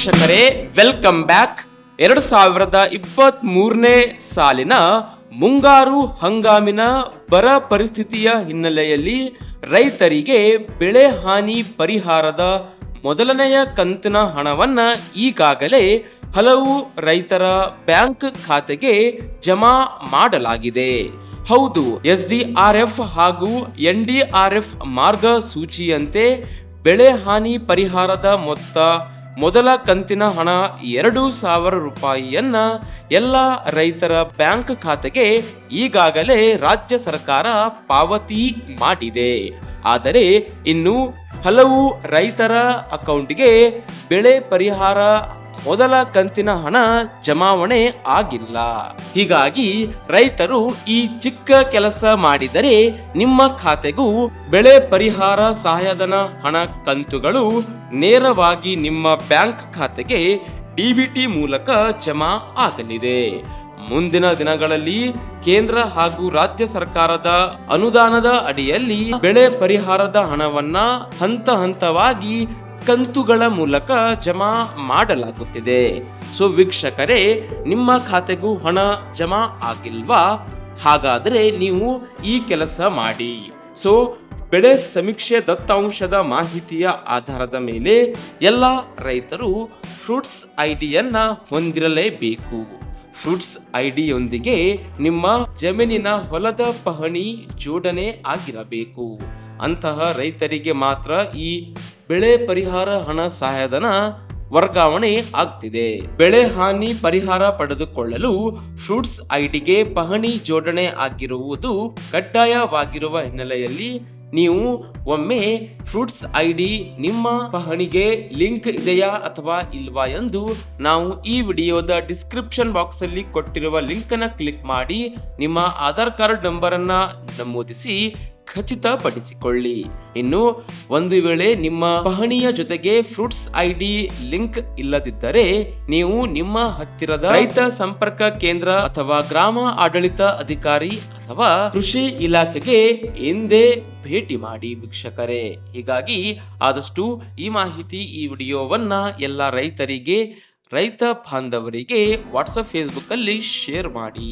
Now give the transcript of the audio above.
ವೀಕ್ಷಕರೇ welcome back ಎರಡು ಸಾವಿರದ ಇಪ್ಪತ್ತ್ ಮೂರನೇ ಸಾಲಿನ ಮುಂಗಾರು ಹಂಗಾಮಿನ ಬರ ಪರಿಸ್ಥಿತಿಯ ಹಿನ್ನೆಲೆಯಲ್ಲಿ ರೈತರಿಗೆ ಬೆಳೆ ಹಾನಿ ಪರಿಹಾರದ ಮೊದಲನೆಯ ಕಂತಿನ ಹಣವನ್ನ ಈಗಾಗಲೇ ಹಲವು ರೈತರ ಬ್ಯಾಂಕ್ ಖಾತೆಗೆ ಜಮಾ ಮಾಡಲಾಗಿದೆ. ಹೌದು, ಎಸ್ ಡಿ ಆರ್ ಎಫ್ ಹಾಗೂ ಎನ್ ಡಿ ಆರ್ ಎಫ್ ಮಾರ್ಗಸೂಚಿಯಂತೆ ಬೆಳೆ ಹಾನಿ ಪರಿಹಾರದ ಮೊತ್ತ ಮೊದಲ ಕಂತಿನ ಹಣ ಎರಡು ಸಾವಿರ ರೂಪಾಯಿಯನ್ನ ಎಲ್ಲ ರೈತರ ಬ್ಯಾಂಕ್ ಖಾತೆಗೆ ಈಗಾಗಲೇ ರಾಜ್ಯ ಸರ್ಕಾರ ಪಾವತಿ ಮಾಡಿದೆ. ಆದರೆ ಇನ್ನು ಹಲವು ರೈತರ ಅಕೌಂಟ್ಗೆ ಬೆಳೆ ಪರಿಹಾರ ಮೊದಲ ಕಂತಿನ ಹಣ ಜಮಾವಣೆ ಆಗಿಲ್ಲ. ಹೀಗಾಗಿ ರೈತರು ಈ ಚಿಕ್ಕ ಕೆಲಸ ಮಾಡಿದರೆ ನಿಮ್ಮ ಖಾತೆಗೂ ಬೆಳೆ ಪರಿಹಾರ ಸಹಾಯಧನ ಹಣ ಕಂತುಗಳು ನೇರವಾಗಿ ನಿಮ್ಮ ಬ್ಯಾಂಕ್ ಖಾತೆಗೆ ಡಿಬಿಟಿ ಮೂಲಕ ಜಮಾ ಆಗಲಿದೆ. ಮುಂದಿನ ದಿನಗಳಲ್ಲಿ ಕೇಂದ್ರ ಹಾಗೂ ರಾಜ್ಯ ಸರ್ಕಾರದ ಅನುದಾನದ ಅಡಿಯಲ್ಲಿ ಬೆಳೆ ಪರಿಹಾರದ ಹಣವನ್ನ ಹಂತ ಹಂತವಾಗಿ ಕಂತುಗಳ ಮೂಲಕ ಜಮಾ ಮಾಡಲಾಗುತ್ತಿದೆ. ಸೊ ವೀಕ್ಷಕರೇ, ನಿಮ್ಮ ಖಾತೆಗೂ ಹಣ ಜಮಾ ಆಗಿಲ್ವಾ? ಹಾಗಾದರೆ ನೀವು ಈ ಕೆಲಸ ಮಾಡಿ. ಸೊ ಬೆಳೆ ಸಮೀಕ್ಷೆ ದತ್ತಾಂಶದ ಮಾಹಿತಿಯ ಆಧಾರದ ಮೇಲೆ ಎಲ್ಲ ರೈತರು ಫ್ರೂಟ್ಸ್ ಐಡಿಯನ್ನ ಹೊಂದಿರಲೇಬೇಕು. ಫ್ರೂಟ್ಸ್ ಐಡಿಯೊಂದಿಗೆ ನಿಮ್ಮ ಜಮೀನಿನ ಹೊಲದ ಪಹಣಿ ಜೋಡಣೆ ಆಗಿರಬೇಕು. ಅಂತಹ ರೈತರಿಗೆ ಮಾತ್ರ ಈ ಬೆಳೆ ಪರಿಹಾರ ಹಣ ಸಹಾಯಧನ ವರ್ಗಾವಣೆ ಆಗ್ತಿದೆ. ಬೆಳೆ ಹಾನಿ ಪರಿಹಾರ ಪಡೆದುಕೊಳ್ಳಲು ಫ್ರೂಟ್ಸ್ ಐಡಿಗೆ ಪಹಣಿ ಜೋಡಣೆ ಆಗಿರುವುದು ಕಡ್ಡಾಯವಾಗಿರುವ ಹಿನ್ನೆಲೆಯಲ್ಲಿ ನೀವು ಒಮ್ಮೆ ಫ್ರೂಟ್ಸ್ ಐಡಿ ನಿಮ್ಮ ಪಹಣಿಗೆ ಲಿಂಕ್ ಇದೆಯಾ ಅಥವಾ ಇಲ್ವಾ ಎಂದು ನಾವು ಈ ವಿಡಿಯೋದ ಡಿಸ್ಕ್ರಿಪ್ಷನ್ ಬಾಕ್ಸ್ ಅಲ್ಲಿ ಕೊಟ್ಟಿರುವ ಲಿಂಕ್ ಅನ್ನ ಕ್ಲಿಕ್ ಮಾಡಿ ನಿಮ್ಮ ಆಧಾರ್ ಕಾರ್ಡ್ ನಂಬರ್ ಅನ್ನ ನಮೂದಿಸಿ ಖಚಿತಪಡಿಸಿಕೊಳ್ಳಿ. ಇನ್ನು ಒಂದು ವೇಳೆ ನಿಮ್ಮ ಪಹಣಿಯ ಜೊತೆಗೆ ಫ್ರೂಟ್ಸ್ ಐಡಿ ಲಿಂಕ್ ಇಲ್ಲದಿದ್ದರೆ ನೀವು ನಿಮ್ಮ ಹತ್ತಿರದ ರೈತ ಸಂಪರ್ಕ ಕೇಂದ್ರ ಅಥವಾ ಗ್ರಾಮ ಆಡಳಿತ ಅಧಿಕಾರಿ ಅಥವಾ ಕೃಷಿ ಇಲಾಖೆಗೆ ಎಂದೇ ಭೇಟಿ ಮಾಡಿ ವೀಕ್ಷಕರೇ. ಹೀಗಾಗಿ ಆದಷ್ಟು ಈ ಮಾಹಿತಿ, ಈ ವಿಡಿಯೋವನ್ನ ಎಲ್ಲ ರೈತರಿಗೆ, ರೈತ ಬಾಂಧವರಿಗೆ ವಾಟ್ಸಪ್ ಫೇಸ್ಬುಕ್ ಅಲ್ಲಿ ಶೇರ್ ಮಾಡಿ.